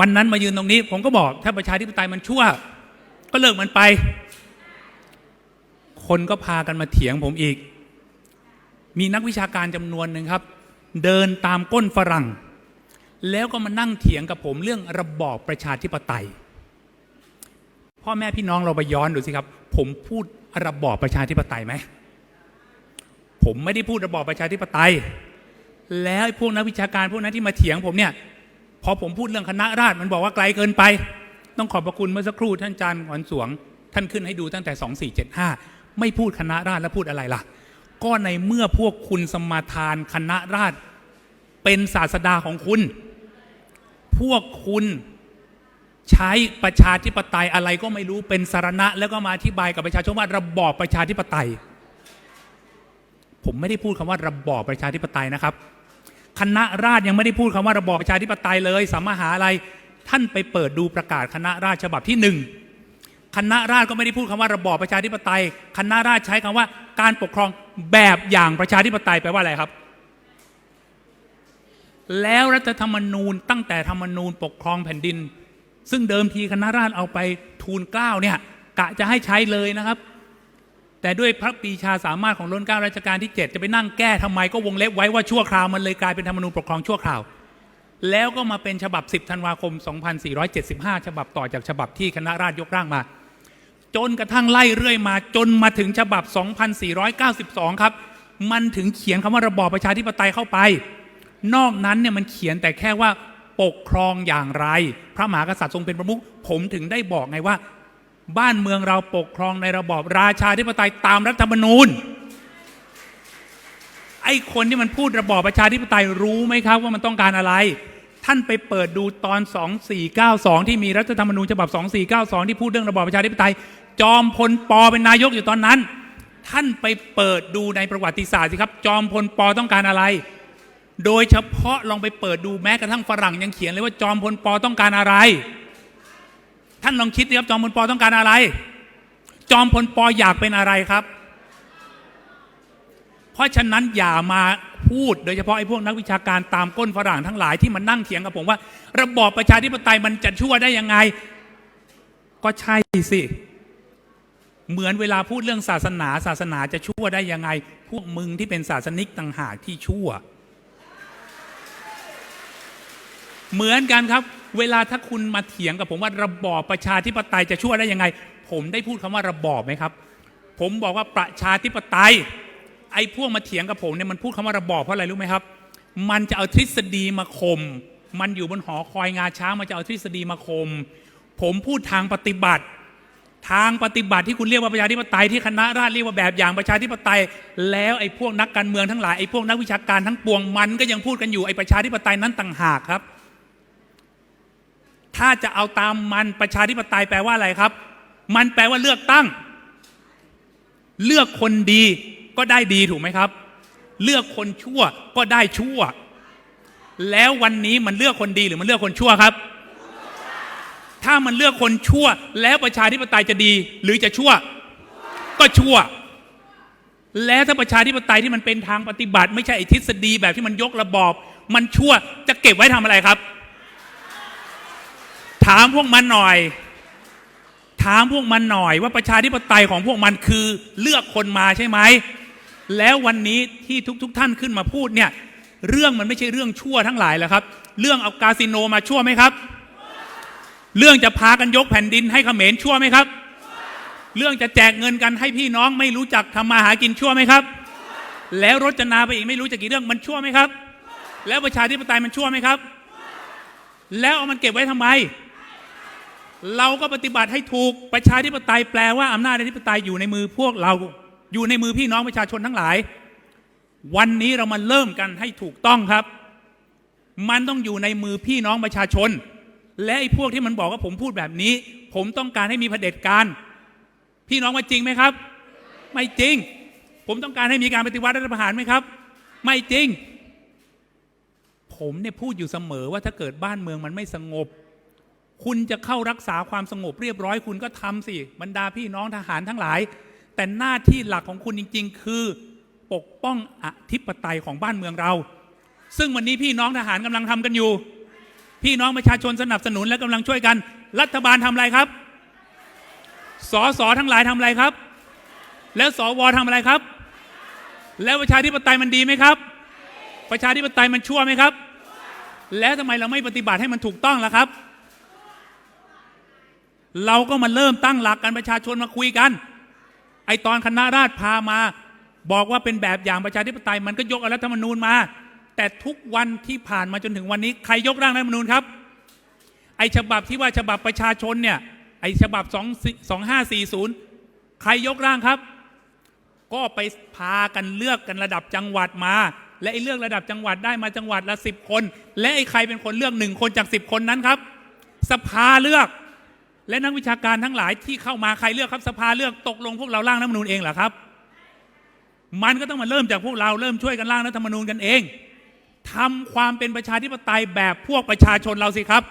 วันนั้นมายืนตรงนี้ ผมก็บอกถ้าประชาธิปไตยมันชั่ว ก็เลิกมันไป คนก็พากันมาเถียงผมอีก มีนักวิชาการจำนวนหนึ่งครับ เดินตามก้นฝรั่ง แล้วก็มานั่งเถียงกับผมเรื่องระบอบประชาธิปไตย พ่อแม่พี่น้องเราไปย้อนดูสิครับ ผมพูดระบอบประชาธิปไตยไหมผมไม่ได้พูดระบอบประชาธิปไตย แล้วพวกนักวิชาการพวกนั้นที่มาเถียงผมเนี่ย พอผมพูดเรื่องคณะราษฎรมันบอกว่าไกลเกินไป ต้องขอบพระคุณเมื่อสักครู่ท่านอาจารย์ขวัญสวง ท่านขึ้นให้ดูตั้งแต่ 2475 ไม่พูดคณะราษฎรแล้วพูดอะไรล่ะ ก็ในเมื่อพวกคุณสมาทานคณะราษฎรเป็นศาสดาของคุณ พวกคุณใช้ประชาธิปไตยอะไรก็ไม่รู้เป็นสารณะ แล้วก็มาอธิบายกับประชาชนว่าระบอบประชาธิปไตย ผมไม่ได้พูดคำว่าระบอบประชาธิปไตยนะครับ คณะราษฎรยังไม่ได้พูดคำว่าระบอบประชาธิปไตยเลยสามมหาอะไรท่านไปเปิดดูประกาศคณะราษฎรฉบับที่หนึ่งคณะราษฎรก็ไม่ได้พูดคำว่าระบอบประชาธิปไตย คณะราษฎรใช้คำว่าการปกครองแบบอย่างประชาธิปไตยแปลว่าอะไรครับ แล้วรัฐธรรมนูญตั้งแต่ธรรมนูญปกครองแผ่นดิน ซึ่งเดิมทีคณะราษฎรเอาไปทูลเกล้าเนี่ยกะจะให้ใช้เลยนะครับ แต่ด้วยพระปีชาสามารถของล้นเกล้ารัชกาลที่ 7 จะไปนั่งแก้ทำไมก็วงเล็บไว้ว่าชั่วคราวมันเลยกลายเป็นธรรมนูญปกครองชั่วคราว แล้วก็มาเป็นฉบับ 10 ธันวาคม 2475 ฉบับต่อจากฉบับที่คณะราษฎรยกร่างมา จนกระทั่งไล่เรื่อยมาจนมาถึงฉบับ 2492 ครับ มันถึงเขียนคำว่าระบอบประชาธิปไตยเข้าไป นอกนั้นเนี่ยมันเขียนแต่แค่ว่าปกครองอย่างไร พระมหากษัตริย์ทรงเป็นประมุขผมถึงได้บอกไงว่า บ้านเมืองเราปกครองในระบอบราชาธิปไตยตามรัฐธรรมนูญ ไอ้คนที่มันพูดระบอบประชาธิปไตยรู้ไหมครับว่ามันต้องการอะไร ท่านไปเปิดดูตอน 2492 ที่มีรัฐธรรมนูญฉบับ 2492 ที่พูดเรื่องระบอบประชาธิปไตย จอมพลปเป็นนายกอยู่ตอนนั้น ท่านไปเปิดดูในประวัติศาสตร์สิครับ จอมพลปต้องการอะไร โดยเฉพาะลองไปเปิดดูแม้กระทั่งฝรั่งยังเขียนเลยว่าจอมพลปต้องการอะไร ท่านลองคิดดิครับจอมพลปอต้องการอะไร จอมพลปอยากเป็นอะไรครับ เพราะฉะนั้นอย่ามาพูด โดยเฉพาะไอ้พวกนักวิชาการตามก้นฝรั่งทั้งหลายที่มันนั่งเถียงกับผมว่า ระบอบประชาธิปไตยมันจะชั่วได้ยังไง ก็ใช่สิ เหมือนเวลาพูดเรื่องศาสนา ศาสนาจะชั่วได้ยังไง พวกมึงที่เป็นศาสนิกต่างหากที่ชั่ว เหมือนกันครับ เวลาถ้าคุณมาเถียงกับผมว่าระบอบประชาธิปไตยจะชั่วได้ยังไง ผมได้พูดคำว่าระบอบไหมครับ ผมบอกว่าประชาธิปไตย ไอ้พวกมาเถียงกับผมเนี่ยมันพูดคำว่าระบอบเพราะอะไรรู้ไหมครับ มันจะเอาทฤษฎีมาคม มันอยู่บนหอคอยงาช้างมันจะเอาทฤษฎีมาคม ผมพูดทางปฏิบัติ ทางปฏิบัติที่คุณเรียกว่าประชาธิปไตยที่คณะราษฎรเรียกว่าแบบอย่างประชาธิปไตย แล้วไอ้พวกนักการเมืองทั้งหลายไอ้พวกนักวิชาการทั้งปวงมันก็ยังพูดกันอยู่ไอ้ประชาธิปไตยนั้นต่างหากครับ ถ้าจะเอาตามมันประชาธิปไตยแปลว่าอะไรครับ มันแปลว่าเลือกตั้ง เลือกคนดีก็ได้ดีถูกไหมครับ เลือกคนชั่วก็ได้ชั่ว แล้ววันนี้มันเลือกคนดีหรือมันเลือกคนชั่วครับ ถ้ามันเลือกคนชั่ว แล้วประชาธิปไตยจะดี หรือจะชั่ว ก็ชั่ว แล้วถ้าประชาธิปไตยที่มันเป็นทางปฏิบัติ ไม่ใช่อ้ทฤษฎีแบบที่มันยกระบอบ มันชั่วจะเก็บไว้ทำอะไรครับ ถามพวกมันหน่อย ถามพวกมันหน่อย ว่าประชาธิปไตยของพวกมันคือเลือกคนมาใช่ไหม แล้ววันนี้ที่ทุกๆทท่านขึ้นมาพูดเนี่ย เรื่องมันไม่ใช่เรื่องชั่วทั้งหลายแหละครับ เรื่องเอากาสิโนมาชั่วไหมครับ เรื่องจะพากันยกแผ่นดินให้เขมรชั่วไหมครับ เรื่องจะแจกเงินกันให้พี่น้องไม่รู้จักทำมาหากินชั่วไหมครับ แล้วรจนาไปอีกไม่รู้จะกี่เรื่องมันชั่วไหมครับ แล้วประชาธิปไตยมันชั่วไหมครับแล้วเอามันเก็บไว้ทำไม เราก็ปฏิบัติให้ถูกประชาธิปไตยแปลว่าอำนาจอธิปไตยอยู่ในมือพวกเรา อยู่ในมือพี่น้องประชาชนทั้งหลาย วันนี้เรามาเริ่มกันให้ถูกต้องครับ มันต้องอยู่ในมือพี่น้องประชาชน และไอ้พวกที่มันบอกว่าผมพูดแบบนี้ ผมต้องการให้มีเผด็จการพี่น้องว่าจริงไหมครับ ไม่จริง ผมต้องการให้มีการปฏิวัติรัฐประหารไหมครับ ไม่จริง ผมเนี่ยพูดอยู่เสมอว่าถ้าเกิดบ้านเมืองมันไม่สงบ คุณจะเข้ารักษาความสงบเรียบร้อยคุณก็ทำสิบรรดาพี่น้องทหารทั้งหลาย แต่หน้าที่หลักของคุณจริง ๆ คือปกป้องอธิปไตยของบ้านเมืองเรา ซึ่งวันนี้พี่น้องทหารกำลังทำกันอยู่ พี่น้องประชาชนสนับสนุนและกำลังช่วยกัน รัฐบาลทำอะไรครับสอสอทั้งหลายทำอะไรครับ แล้วสวทำอะไรครับ แล้วประชาธิปไตยมันดีไหมครับ ประชาธิปไตยมันชั่วไหมครับ แล้วทำไมเราไม่ปฏิบัติให้มันถูกต้องล่ะครับ เราก็มาเริ่มตั้งหลักกันประชาชนมาคุยกัน ไอตอนคณะราษฎรพามา บอกว่าเป็นแบบอย่างประชาธิปไตย มันก็ยกอรัฐธรรมนูญมา แต่ทุกวันที่ผ่านมาจนถึงวันนี้ ใครยกร่างรัฐธรรมนูญครับ ไอฉบับที่ว่าฉบับประชาชนเนี่ย ไอฉบับ2 2540 ใครยกร่างครับ ก็ไปพากันเลือกกันระดับจังหวัดมา และไอเลือกระดับจังหวัดได้มาจังหวัดละสิบคน และไอใครเป็นคนเลือกหนึ่งคนจากสิบคนนั้นครับ สภาเลือก และนักวิชาการทั้งหลายที่เข้ามาใครเลือกครับสภาเลือกตกลงพวกเราร่างรัฐธรรมนูญเองเหรอครับ มันก็ต้องมาเริ่มจากพวกเราเริ่มช่วยกันร่างรัฐธรรมนูญกันเองทำความเป็นประชาธิปไตยแบบพวกประชาชนเราสิครับ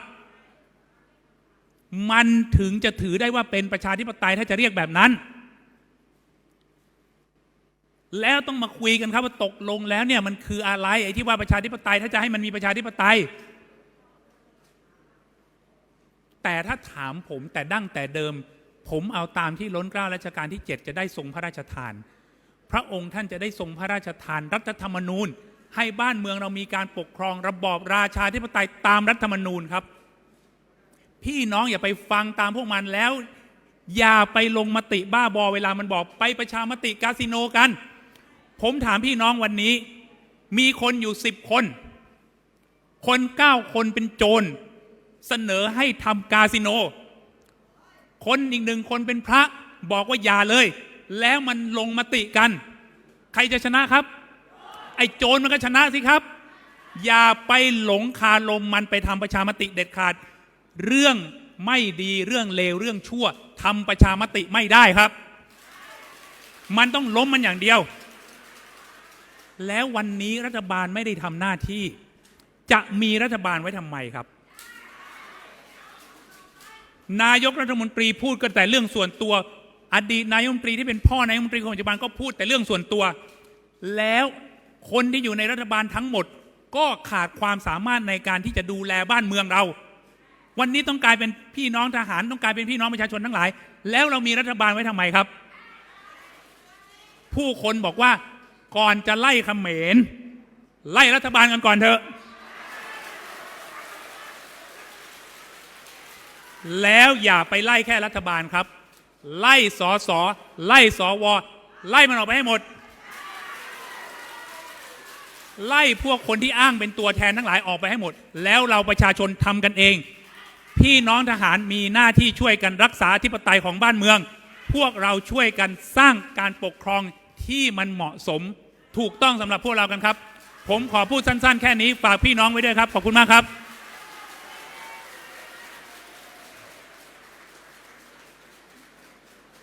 มันถึงจะถือได้ว่าเป็นประชาธิปไตยถ้าจะเรียกแบบนั้น แล้วต้องมาคุยกันครับว่าตกลงแล้วเนี่ยมันคืออะไรไอ้ที่ว่าประชาธิปไตยถ้าจะให้มันมีประชาธิปไตย แต่ถ้าถามผมแต่ดั้งแต่เดิม ผมเอาตามที่ล้นเกล้ารัชกาลที่ 7 จะได้ทรงพระราชทาน พระองค์ท่านจะได้ทรงพระราชทานรัฐธรรมนูญ ให้บ้านเมืองเรามีการปกครองระบอบราชาธิปไตยตามรัฐธรรมนูญครับ พี่น้องอย่าไปฟังตามพวกมันแล้ว อย่าไปลงมติบ้าบอเวลามันบอกไปประชามติคาสิโนกัน ผมถามพี่น้องวันนี้ มีคนอยู่สิบคน คนเก้าคนเป็นโจร เสนอให้ทำคาสิโน คนอีกหนึ่งคนเป็นพระบอกว่าอย่าเลย แล้วมันลงมติกัน ใครจะชนะครับ ไอ้โจรมันก็ชนะสิครับ อย่าไปหลงคาลมมันไปทำประชามติเด็ดขาด เรื่องไม่ดีเรื่องเลวเรื่องชั่วทำประชามติไม่ได้ครับ มันต้องล้มมันอย่างเดียว แล้ววันนี้รัฐบาลไม่ได้ทำหน้าที่ จะมีรัฐบาลไว้ทำไมครับ นายกรัฐมนตรีพูดก็แต่เรื่องส่วนตัว อดีตนายกรัฐมนตรีที่เป็นพ่อนายกรัฐมนตรีคนปัจจุบันก็พูดแต่เรื่องส่วนตัว แล้วคนที่อยู่ในรัฐบาลทั้งหมด ก็ขาดความสามารถในการที่จะดูแลบ้านเมืองเรา วันนี้ต้องกลายเป็นพี่น้องทหารต้องกลายเป็นพี่น้องประชาชนทั้งหลาย แล้วเรามีรัฐบาลไว้ทำไมครับ ผู้คนบอกว่าก่อนจะไล่เขมรไล่รัฐบาลกันก่อนเถอะ แล้วอย่าไปไล่แค่รัฐบาลครับ ไล่สอสอไล่สอวอไล่มันออกไปให้หมด ไล่พวกคนที่อ้างเป็นตัวแทนทั้งหลายออกไปให้หมด แล้วเราประชาชนทำกันเอง พี่น้องทหารมีหน้าที่ช่วยกันรักษาธิปไตยของบ้านเมือง พวกเราช่วยกันสร้างการปกครองที่มันเหมาะสมถูกต้องสำหรับพวกเรากันครับ ผมขอพูดสั้น ๆ แค่นี้ฝากพี่น้องไว้ด้วยครับ ขอบคุณมากครับ